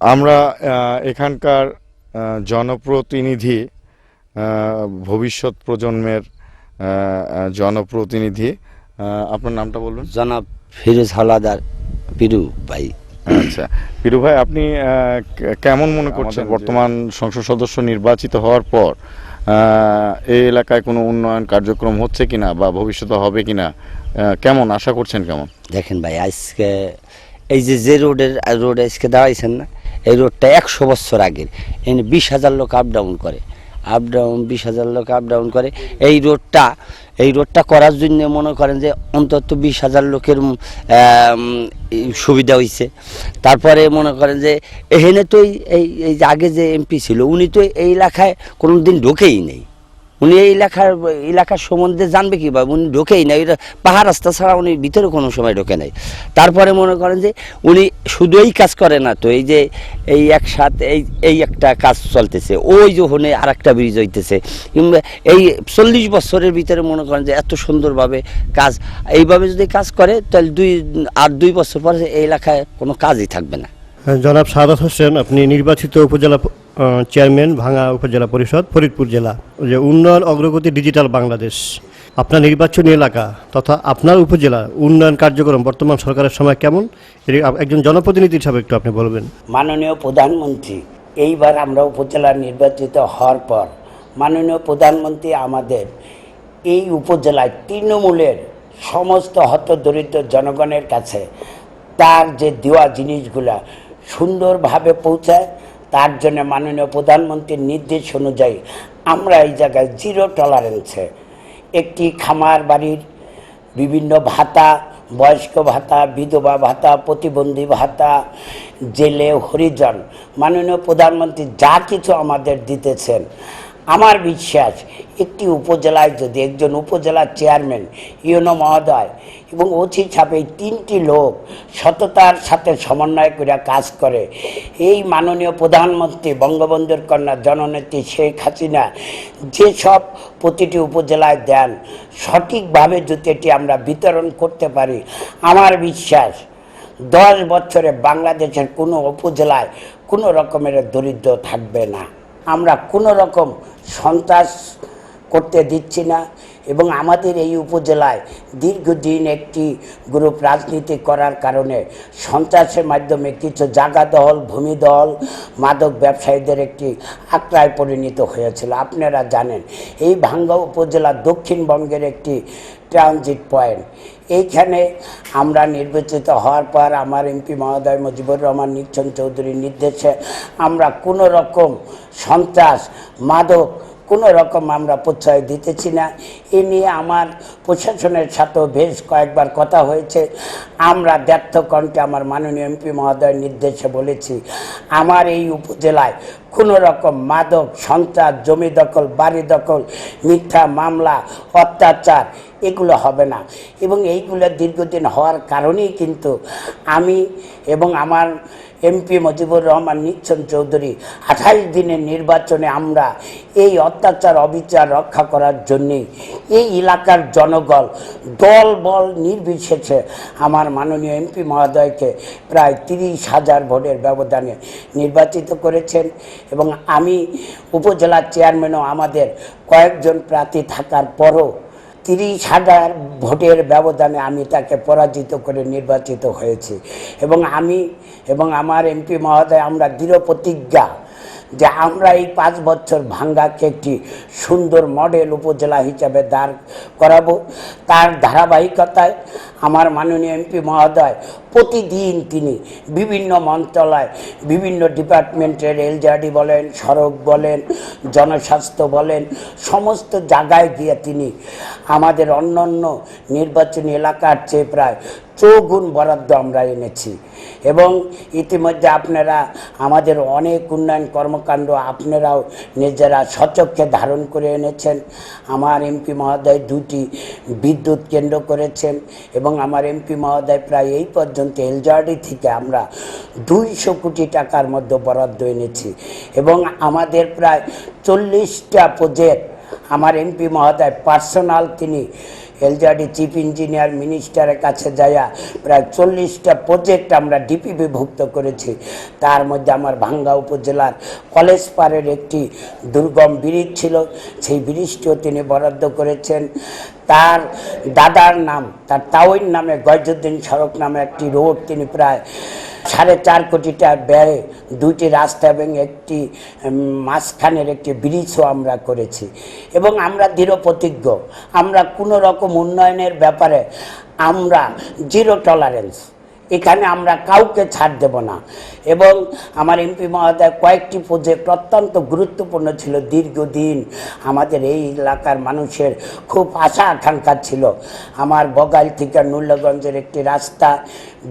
আমরা এখানকার জনপ্রতিনিধি ভবিষ্যৎ প্রজন্মের জনপ্রতিনিধি আপনার নামটা বলুন জনাব ফিরোজ হালাদার পিরু ভাই। আচ্ছা। পিরু ভাই আপনি কেমন মনে করছেন? বর্তমান সংসদ সদস্য নির্বাচিত হওয়ার পর এই এলাকায় কোনো উন্নয়ন কার্যক্রম হচ্ছে কিনা বা ভবিষ্যতে হবে কিনা কেমন? আশা করছেন কেমন? দেখেন ভাই আজকে এই যে যে রোডের রোড আজকে দাঁড়াইছেন না এই রোডটা একশো বছর আগের। এখানে বিশ হাজার লোক আপ ডাউন করে। আপ ডাউন বিশ হাজার লোক আপ ডাউন করে। এই রোডটা এই রোডটা করার জন্য মনে করেন যে অন্তত বিশ হাজার লোকের সুবিধা হয়েছে তারপরে মনে করেন যে এখানে তো এই- এই আগে যে এমপি ছিল, উনি তো এই এলাকায় কোনো দিন ঢোকেই নেই। উনি এই এলাকার এলাকার সম্বন্ধে জানবে কীভাবে? উনি ঢোকেই নাই। এটা পাহাড় রাস্তা ছাড়া উনি ভিতরে কোনো সময় ঢোকে নাই। তারপরে মনে করেন যে উনি শুধু এই কাজ করে না তো, এই যে এই একসাথে এই এই একটা কাজ চলতেছে। ওই যে ওখানে আর একটা ব্রিজ হইতেছে। কিংবা এই চল্লিশ বছরের ভিতরে মনে করেন যে এত সুন্দরভাবে কাজ, এইভাবে যদি কাজ করে, তাহলে দুই, আর দুই বছর পরে এই এলাকায় কোনো কাজই থাকবে না। জনাব সাদাত হোসেন, আপনি নির্বাচিত উপজেলা চেয়ারম্যান ভাঙা উপজেলা পরিষদ, ফরিদপুর জেলা, যে উন্নয়ন অগ্রগতি ডিজিটাল বাংলাদেশ, আপনার নির্বাচনী এলাকা তথা আপনার উপজেলা উন্নয়ন কার্যক্রম বর্তমান সরকারের সময় কেমন? একজন জনপ্রতিনিধি হিসাবে একটু আপনি বলবেন। মাননীয় প্রধানমন্ত্রী, এইবার আমরা উপজেলা নির্বাচিত হওয়ার পর মাননীয় প্রধানমন্ত্রী আমাদের এই উপজেলায় তৃণমূলের সমস্ত হতদরিদ্র জনগণের কাছে তার যে দেওয়া জিনিসগুলা সুন্দরভাবে পৌঁছায়, তার জন্য মাননীয় প্রধানমন্ত্রীর নির্দেশ অনুযায়ী আমরা এই জায়গায় জিরো টলারেন্সে একটি খামার বাড়ির বিভিন্ন ভাতা, বয়স্ক ভাতা, বিধবা ভাতা, প্রতিবন্ধী ভাতা, জেলে হরিজন, মাননীয় প্রধানমন্ত্রী যা কিছু আমাদের দিতেছেন আমার বিশ্বাস, একটি উপজেলায় যদি একজন উপজেলার চেয়ারম্যান, ইউনো মহোদয় এবং ওসি ছাপে তিনটি লোক সততার সাথে সমন্বয় করে কাজ করে, এই মাননীয় প্রধানমন্ত্রী বঙ্গবন্ধুর কন্যা জননেত্রী শেখ হাসিনা যেসব প্রতিটি উপজেলায় দেন, সঠিকভাবে যদি এটি আমরা বিতরণ করতে পারি, আমার বিশ্বাস দশ বছরে বাংলাদেশের কোনো উপজেলায় কোনো রকমের দরিদ্র থাকবে না। আমরা কোনো রকম সন্ত্রাস করতে দিচ্ছি না। এবং আমাদের এই উপজেলায় দীর্ঘদিন একটি গ্রুপ রাজনীতি করার কারণে সন্ত্রাসের মাধ্যমে কিছু জাগা দল, ভূমি দল, মাদক ব্যবসায়ীদের একটি আক্রায় পরিণত হয়েছিল। আপনারা জানেন, এই ভাঙ্গা উপজেলা দক্ষিণবঙ্গের একটি ট্রানজিট পয়েন্ট এইখানে আমরা নির্বাচিত হওয়ার পর আমার এমপি মহোদয় মুজিবুর রহমান নিচ্ছন চৌধুরীর নির্দেশে আমরা কোনো রকম সন্ত্রাস, মাদক কোনো রকম আমরা প্রশ্রয় দিতেছি না। এ নিয়ে আমার প্রশাসনের সাথেও বেশ কয়েকবার কথা হয়েছে। আমরা ব্যর্থ কণ্ঠে আমার মাননীয় এমপি মহোদয়ের নির্দেশে বলেছি, আমার এই উপজেলায় কোনো রকম মাদক, সন্ত্রাস, জমি দখল, বাড়ি দখল, মিথ্যা মামলা, অত্যাচার এগুলো হবে না। এবং এইগুলো দীর্ঘদিন হওয়ার কারণেই কিন্তু আমি এবং আমার এমপি মজিবুর রহমান, নিচ্ছন চৌধুরী আঠাইশ দিনের নির্বাচনে আমরা এই অত্যাচার, অবিচার রক্ষা করার জন্যেই এই এলাকার জনগণ দল বল নির্বিশেষে আমার মাননীয় এমপি মহোদয়কে প্রায় তিরিশ হাজার ভোটের ব্যবধানে নির্বাচিত করেছেন এবং আমি উপজেলার চেয়ারম্যানও আমাদের কয়েকজন প্রার্থী থাকার পরও তিরিশ হাজার ভোটের ব্যবধানে আমি তাকে পরাজিত করে নির্বাচিত হয়েছি। এবং আমি এবং আমার এমপি মহোদয়, আমরা দৃঢ় প্রতিজ্ঞা যে আমরা এই পাঁচ বছর ভাঙ্গাকে একটি সুন্দর মডেল উপজেলা হিসাবে দাঁড় করাবো, তার ধারাবাহিকতায় আমার মাননীয় এমপি মহোদয় প্রতিদিন তিনি বিভিন্ন মন্ত্রণালয়, বিভিন্ন ডিপার্টমেন্টের এলজাডি বলেন, সড়ক বলেন, জনস্বাস্থ্য বলেন, সমস্ত জায়গায় গিয়ে তিনি আমাদের অন্য অন্য নির্বাচনী এলাকার চেয়ে প্রায় চৌগুণ বরাদ্দ আমরা এনেছি। এবং ইতিমধ্যে আপনারা আমাদের অনেক উন্নয়ন কর্মকাণ্ড আপনারাও নিজেরা সচক্ষে ধারণ করে এনেছেন। আমার এমপি মহোদয় দুটি বিদ্যুৎ কেন্দ্র করেছেন এবং আমার এমপি মহোদয় প্রায় এই পর্যন্ত এলজার্ডি থেকে আমরা দুইশো কোটি টাকার মধ্যে বরাদ্দ এনেছি। এবং আমাদের প্রায় চল্লিশটা প্রজেক্ট আমার এমপি মহোদয় পার্সোনাল তিনি এলজাডি চিফ ইঞ্জিনিয়ার মিনিস্টারের কাছে যাইয়া প্রায় চল্লিশটা প্রজেক্ট আমরা ডিপিবি ভুক্ত করেছি। তার মধ্যে আমার ভাঙ্গা উপজেলার কলেজ পাড়ের একটি দুর্গম ব্রিজ ছিল, সেই ব্রিজটিও তিনি বরাদ্দ করেছেন। তার দাদার নাম, তার তাওইন নামে গয়জুদ্দিন সড়ক নামে একটি রোড তিনি প্রায় সাড়ে চার কোটিটা ব্যয়ে দুইটি রাস্তা এবং একটি মাঝখানের একটি ব্রিজও আমরা করেছি। এবং আমরা দৃঢ় প্রতিজ্ঞ, আমরা কোনো রকম উন্নয়নের ব্যাপারে আমরা জিরো টলারেন্স এখানে আমরা কাউকে ছাড় দেব না। এবং আমার এমপি মহোদয় কয়েকটি প্রজেক্ট অত্যন্ত গুরুত্বপূর্ণ ছিল দীর্ঘদিন আমাদের এই এলাকার মানুষের খুব আশা আকাঙ্ক্ষা ছিল। আমার বগাইল থেকে নুল্লগঞ্জের একটি রাস্তা,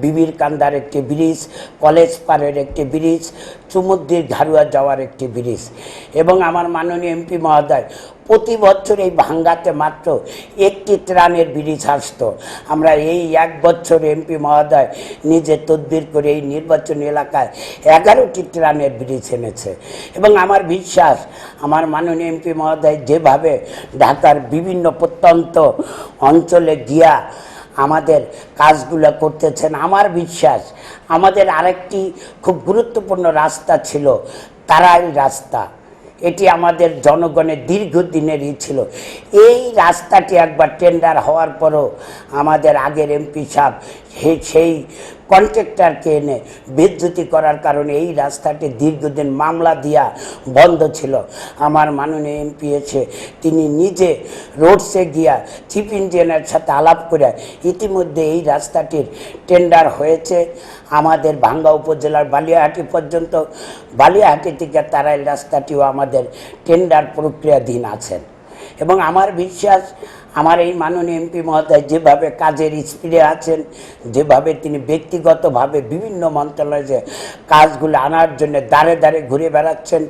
বিবির কান্দার একটি ব্রিজ, কলেজ পাড়ের একটি ব্রিজ, চুমুদ্দির ঘাড়ুয়া যাওয়ার একটি ব্রিজ। এবং আমার মাননীয় এমপি মহোদয় প্রতি বছর এই ভাঙ্গাতে মাত্র একটি ত্রাণের ব্রিজ আসতো। আমরা এই এক বছর এমপি মহোদয় নিজে তদবির করে এই নির্বাচনী এলাকায় এগারোটি ত্রাণের ব্রিজ এনেছে। এবং আমার বিশ্বাস, আমার মাননীয় এমপি মহোদয় যেভাবে ঢাকার বিভিন্ন প্রত্যন্ত অঞ্চলে গিয়া আমাদের কাজগুলো করতেছেন, আমার বিশ্বাস আমাদের আরেকটি খুব গুরুত্বপূর্ণ রাস্তা ছিল তারাই রাস্তা। এটি আমাদের জনগণের দীর্ঘদিনেরই ছিল। এই রাস্তাটি একবার টেন্ডার হওয়ার পরও আমাদের আগের এমপি সাহেব সেই কন্ট্রাক্টরকে এনে বিদ্যুতি করার কারণে এই রাস্তাটি দীর্ঘদিন মামলা দিয়া বন্ধ ছিল। আমার মাননীয় এমপি এসে তিনি নিজে রোডসে গিয়া চিফ ইঞ্জিনিয়ারের সাথে আলাপ করে ইতিমধ্যে এই রাস্তাটির টেন্ডার হয়েছে। আমাদের ভাঙ্গা উপজেলার বালিয়াহাটি পর্যন্ত, বালিয়াহাটি থেকে তারাইল রাস্তাটিও আমাদের টেন্ডার প্রক্রিয়াধীন আছেন। এবং আমার বিশ্বাস আমার এই মাননীয় এমপি মহোদয় যেভাবে কাজের স্পিডে আছেন, যেভাবে তিনি ব্যক্তিগতভাবে বিভিন্ন মন্ত্রণালয়ে কাজগুলো আনার জন্য দাঁড়ে দাঁড়ে ঘুরে বেড়াচ্ছেন,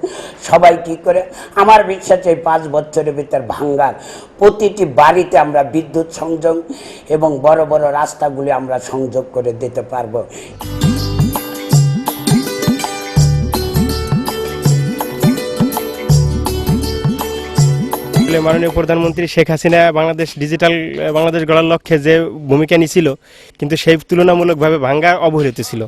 সবাই কী করে? আমার বিশ্বাস এই পাঁচ বছরের ভিতর ভাঙ্গার প্রতিটি বাড়িতে আমরা বিদ্যুৎ সংযোগ এবং বড় বড় রাস্তাগুলি আমরা সংযোগ করে দিতে পারব। আসলে মাননীয় প্রধানমন্ত্রী শেখ হাসিনা বাংলাদেশ ডিজিটাল, বাংলাদেশ গড়ার লক্ষ্যে যে ভূমিকা নিছিল, কিন্তু সেই তুলনামূলকভাবে ভাঙ্গা অবহেলিত ছিল।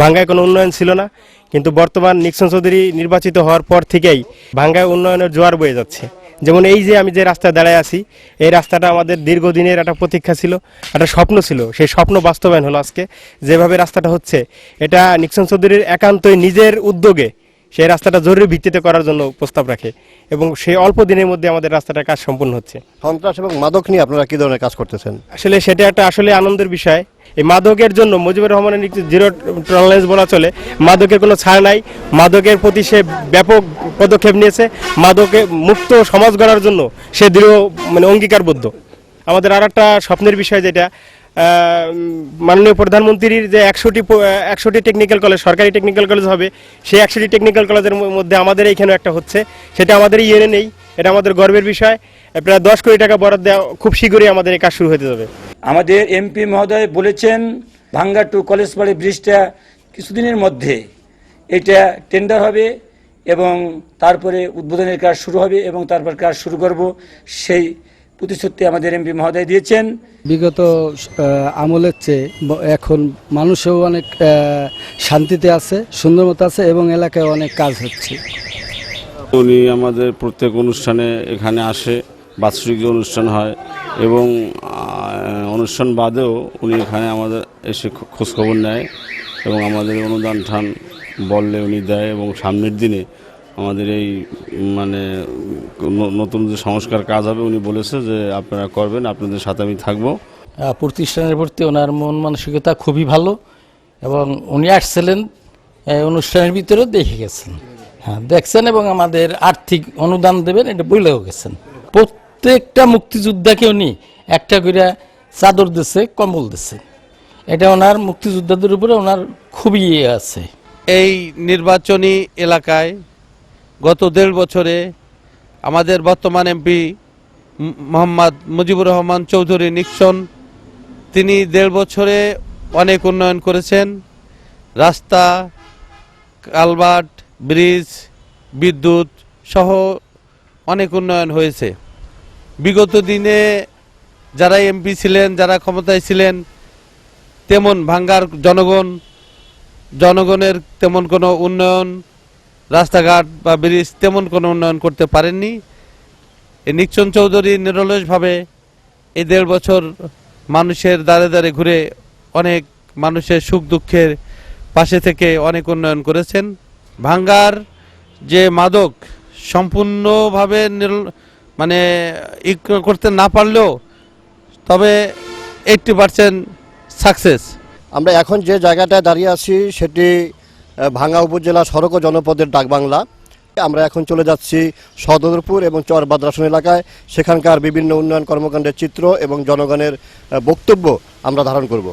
ভাঙ্গায় কোনো উন্নয়ন ছিল না, কিন্তু বর্তমান নিক্সন চৌধুরী নির্বাচিত হওয়ার পর থেকেই ভাঙ্গায় উন্নয়নের জোয়ার বয়ে যাচ্ছে। যেমন এই যে আমি যে রাস্তায় দাঁড়ায় আছি, এই রাস্তাটা আমাদের দীর্ঘদিনের একটা প্রতীক্ষা ছিল, একটা স্বপ্ন ছিল। সেই স্বপ্ন বাস্তবায়ন হলো আজকে। যেভাবে রাস্তাটা হচ্ছে, এটা নিক্সন চৌধুরীর একান্তই নিজের উদ্যোগে সেই রাস্তাটা জরুরি ভিত্তিতে করার জন্য প্রস্তাব রাখে এবং সেই অল্প দিনের মধ্যে আমাদের রাস্তাটার কাজ সম্পূর্ণ হচ্ছে। সন্ত্রাস এবং মাদক নিয়ে আপনারা কি ধরনের কাজ করতেছেন? আসলে সেটা একটা আসলে আনন্দের বিষয়। এই মাদকের জন্য মুজিবুর রহমানের জিরো টলারেন্স বলা চলে মাদকের কোনো ছাড় নাই। মাদকের প্রতি সে ব্যাপক পদক্ষেপ নিয়েছে। মাদকে মুক্ত সমাজ গড়ার জন্য সে দৃঢ় মানে অঙ্গীকারবদ্ধ। আমাদের আর একটা স্বপ্নের বিষয় যেটা মাননীয় প্রধানমন্ত্রীর যে একশোটি একশোটি টেকনিক্যাল কলেজ সরকারি টেকনিক্যাল কলেজ হবে, সেই একশোটি টেকনিক্যাল কলেজের মধ্যে আমাদের এইখানেও একটা হচ্ছে। সেটা আমাদের ইয়েনে নেই, এটা আমাদের গর্বের বিষয়। প্রায় দশ কোটি টাকা বরাদ্দ দেওয়া খুব শীঘ্রই আমাদের এই কাজ শুরু হতে যাবে। আমাদের এমপি মহোদয় বলেছেন, ভাঙ্গা টু কলেজ বাড়ি ব্রিজটা কিছুদিনের মধ্যে এটা টেন্ডার হবে এবং তারপরে উদ্বোধনের কাজ শুরু হবে এবং তারপর কাজ শুরু করব। সেই প্রতিশ্রুতি আমাদের এমপি মহোদয় দিয়েছেন। বিগত আমলের চেয়ে এখন মানুষও অনেক শান্তিতে আছে সুন্দর মতো আছে এবং এলাকায় অনেক কাজ হচ্ছে। উনি আমাদের প্রত্যেক অনুষ্ঠানে এখানে আসে বাৎসরিক যে অনুষ্ঠান হয় এবং অনুষ্ঠান বাদেও উনি এখানে আমাদের এসে খোঁজখবর নেয় এবং আমাদের অনুদান ঠান বললে উনি দেয় এবং সামনের দিনে আমাদের এই মানে নতুন যে সংস্কার কাজ হবে উনি বলেছে যে আপনারা করবেন আপনাদের সাথে আমি থাকব। প্রতিষ্ঠানের প্রতি ওনার মন মানসিকতা খুবই ভালো এবং উনি আসছিলেন অনুষ্ঠানের ভিতরেও দেখে গেছেন। হ্যাঁ দেখছেন এবং আমাদের আর্থিক অনুদান দেবেন এটা বলেও গেছেন। প্রত্যেকটা মুক্তিযোদ্ধাকে উনি একটা করে চাদর দিচ্ছে কম্বল দিচ্ছে এটা ওনার মুক্তিযোদ্ধাদের উপরে ওনার খুবই ইয়ে আছে। এই নির্বাচনী এলাকায় গত দেড় বছরে আমাদের বর্তমান এমপি মোহাম্মদ মুজিবুর রহমান চৌধুরী নিক্সন, তিনি দেড় বছরে অনেক উন্নয়ন করেছেন। রাস্তা, কালভার্ট, ব্রিজ, বিদ্যুৎ সহ অনেক উন্নয়ন হয়েছে। বিগত দিনে যারা এমপি ছিলেন, যারা ক্ষমতায় ছিলেন, তেমন ভাঙ্গার জনগণ, জনগণের তেমন কোনো উন্নয়ন রাস্তাঘাট বা ব্রিজ তেমন কোনো উন্নয়ন করতে পারেননি। নিকচন চৌধুরী নিরলসভাবে এই দেড় বছর মানুষের দ্বারে দ্বারে ঘুরে অনেক মানুষের সুখ দুঃখের পাশে থেকে অনেক উন্নয়ন করেছেন। ভাঙ্গার যে মাদক সম্পূর্ণভাবে মানে ই করতে না পারলেও তবে এইটটি পার্সেন্ট সাকসেস। আমরা এখন যে জায়গাটায় দাঁড়িয়ে আছি সেটি ভাঙ্গা উপজেলা সড়ক ও জনপদের ডাকবাংলা আমরা এখন চলে যাচ্ছি সদরপুর এবং চর বাদ্রাসন এলাকায়। সেখানকার বিভিন্ন উন্নয়ন কর্মকাণ্ডের চিত্র এবং জনগণের বক্তব্য আমরা ধারণ করব।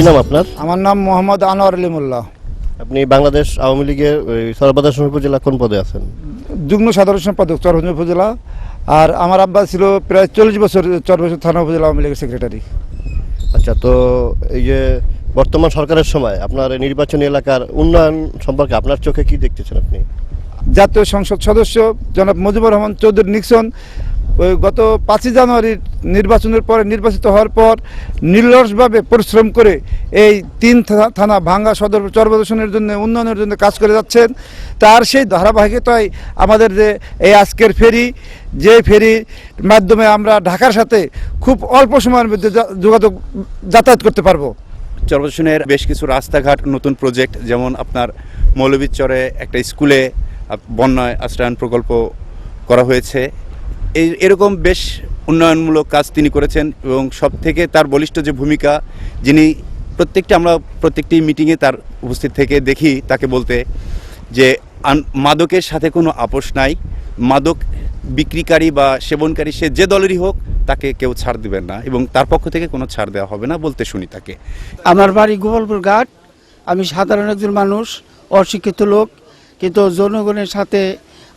কি নাম আপনার? আমার নাম মোহাম্মদ আনোয়ার আলী মোল্লা আপনি বাংলাদেশ আওয়ামী লীগের সর্বদাসন উপজেলা কোন পদে আছেন? যুগ্ম সাধারণ সম্পাদক চরভঞ্জ উপজেলা। আর আমার আব্বা ছিল প্রায় চল্লিশ বছর চরভঞ্জ থানা উপজেলা আওয়ামী লীগের সেক্রেটারি আচ্ছা তো এই যে বর্তমান সরকারের সময় আপনার নির্বাচনী এলাকার উন্নয়ন সম্পর্কে আপনার চোখে কি দেখতেছেন আপনি? জাতীয় সংসদ সদস্য জনাব মুজিবুর রহমান চৌধুরী নিক্সন ওই গত পাঁচই জানুয়ারির নির্বাচনের পরে নির্বাচিত হওয়ার পর নির্লসভাবে পরিশ্রম করে এই তিন থানা ভাঙ্গা সদর চরবদর্শনের জন্য, উন্নয়নের জন্য কাজ করে যাচ্ছেন। তার সেই ধারাবাহিকতায় আমাদের যে এই আজকের ফেরি, যে ফেরির মাধ্যমে আমরা ঢাকার সাথে খুব অল্প সময়ের মধ্যে যোগাযোগ যাতায়াত করতে পারব। চরবদর্শনের বেশ কিছু রাস্তাঘাট, নতুন প্রজেক্ট যেমন আপনার মৌলবীচরে একটা স্কুলে বন্যায় আশ্রয়ন প্রকল্প করা হয়েছে। এই এরকম বেশ উন্নয়নমূলক কাজ তিনি করেছেন এবং সব থেকে তার বলিষ্ঠ যে ভূমিকা, যিনি প্রত্যেকটি আমরা প্রত্যেকটি মিটিংয়ে তার উপস্থিত থেকে দেখি তাকে বলতে যে মাদকের সাথে কোনো আপোষ নাই। মাদক বিক্রিকারী বা সেবনকারী সে যে দলেরই হোক, তাকে কেউ ছাড় দিবেন না এবং তার পক্ষ থেকে কোনো ছাড় দেওয়া হবে না বলতে শুনি তাকে। আমার বাড়ি গোপালপুর ঘাট। আমি সাধারণ একজন মানুষ, অশিক্ষিত লোক, কিন্তু জনগণের সাথে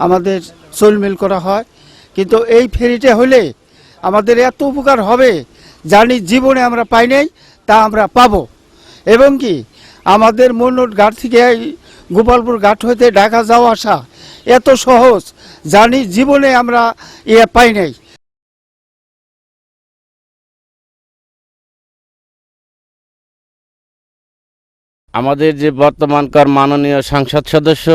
আমাদের চলমিল করা হয়। কিন্তু এই ফেরিটা হলে আমাদের এত উপকার হবে জানি জীবনে আমরা পাই নাই, তা আমরা পাবো। এবং কি, আমাদের মনোট ঘাট থেকে গোপালপুর ঘাট হইতে ঢাকা যাওয়া আসা এত সহজ জানি জীবনে আমরা ইয়ে পাই নাই। আমাদের যে বর্তমানকার মাননীয় সংসদ সদস্য,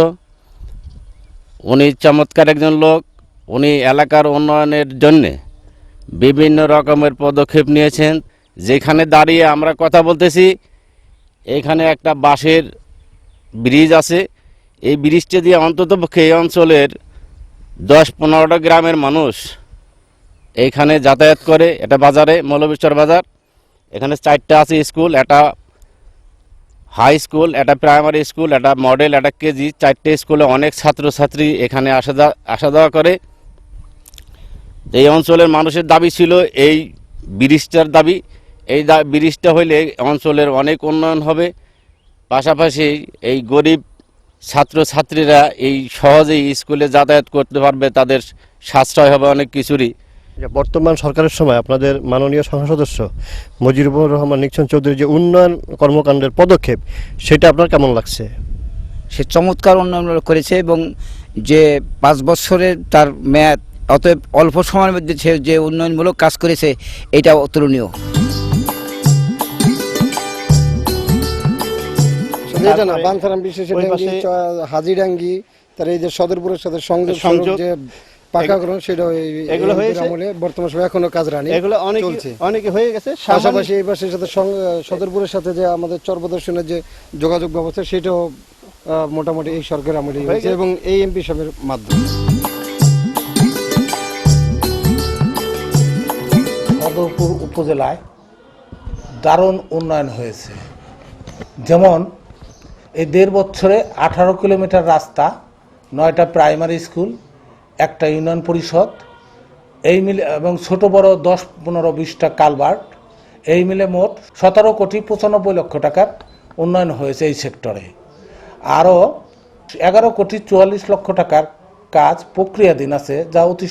উনি চমৎকার একজন লোক। উনি এলাকার উন্নয়নের জন্যে বিভিন্ন রকমের পদক্ষেপ নিয়েছেন। যেখানে দাঁড়িয়ে আমরা কথা বলতেছি, এখানে একটা বাঁশের ব্রিজ আছে। এই ব্রিজটা দিয়ে অন্ততপক্ষে এই অঞ্চলের দশ পনেরোটা গ্রামের মানুষ এইখানে যাতায়াত করে। এটা বাজারে মৌলবিশ্বর বাজার। এখানে চারটা আছে স্কুল, একটা হাই স্কুল, একটা প্রাইমারি স্কুল, একটা মডেল, একটা কেজি। চারটে স্কুলে অনেক ছাত্রছাত্রী এখানে আসা আসা যাওয়া করে। এই অঞ্চলের মানুষের দাবি ছিল এই ব্রিজটার দাবি। এই দা ব্রিজটা হইলে অঞ্চলের অনেক উন্নয়ন হবে। পাশাপাশি এই গরিব ছাত্রছাত্রীরা এই সহজেই স্কুলে যাতায়াত করতে পারবে তাদের সাশ্রয় হবে অনেক কিছুরই। বর্তমান সরকারের সময় আপনাদের মাননীয় সংসদ সদস্য মুজিবুর রহমান নিকসন চৌধুরীর যে উন্নয়ন কর্মকাণ্ডের পদক্ষেপ সেটা আপনার কেমন লাগছে? সে চমৎকার উন্নয়ন করেছে এবং যে পাঁচ বছরের তার মেয়াদ অতএব অল্প সময়ের মধ্যে সে যে উন্নয়নমূলক কাজ করেছে এটা অতুলনীয়। এটা না বানসারাম বিশেষ হাজিডাঙ্গি তার এই যে সদরপুরের সাথে সংযোগ যে পাকাকরণ সেটা এই- এগুলো হয়েছে? আমলে বর্তমান সময় এখনও কাজ রানি এগুলো অনেক চলছে। অনেকে হয়ে গেছে। পাশাপাশি এই পাশের সাথে সদরপুরের সাথে যে আমাদের চরপ্রদর্শনের যে যোগাযোগ ব্যবস্থা সেটাও আহ, মোটামুটি এই সরকার আমলে হয়েছে এবং এই এমপি সাহেবের মাধ্যমে। সদরপুর উপজেলায় দারুণ উন্নয়ন হয়েছে। যেমন, এই দেড় বছরে আঠারো কিলোমিটার রাস্তা, নয়টা প্রাইমারি স্কুল, একটা ইউনিয়ন পরিষদ, এই মিলে এবং ছোট বড় দশ পনেরো বিশটা কালভার্ট, এই মিলে মোট সতেরো কোটি পঁচানব্বই লক্ষ টাকার উন্নয়ন হয়েছে এই সেক্টরে। আরও এগারো কোটি চুয়াল্লিশ লক্ষ টাকার কাজ প্রক্রিয়াধীন আছে, যা অতি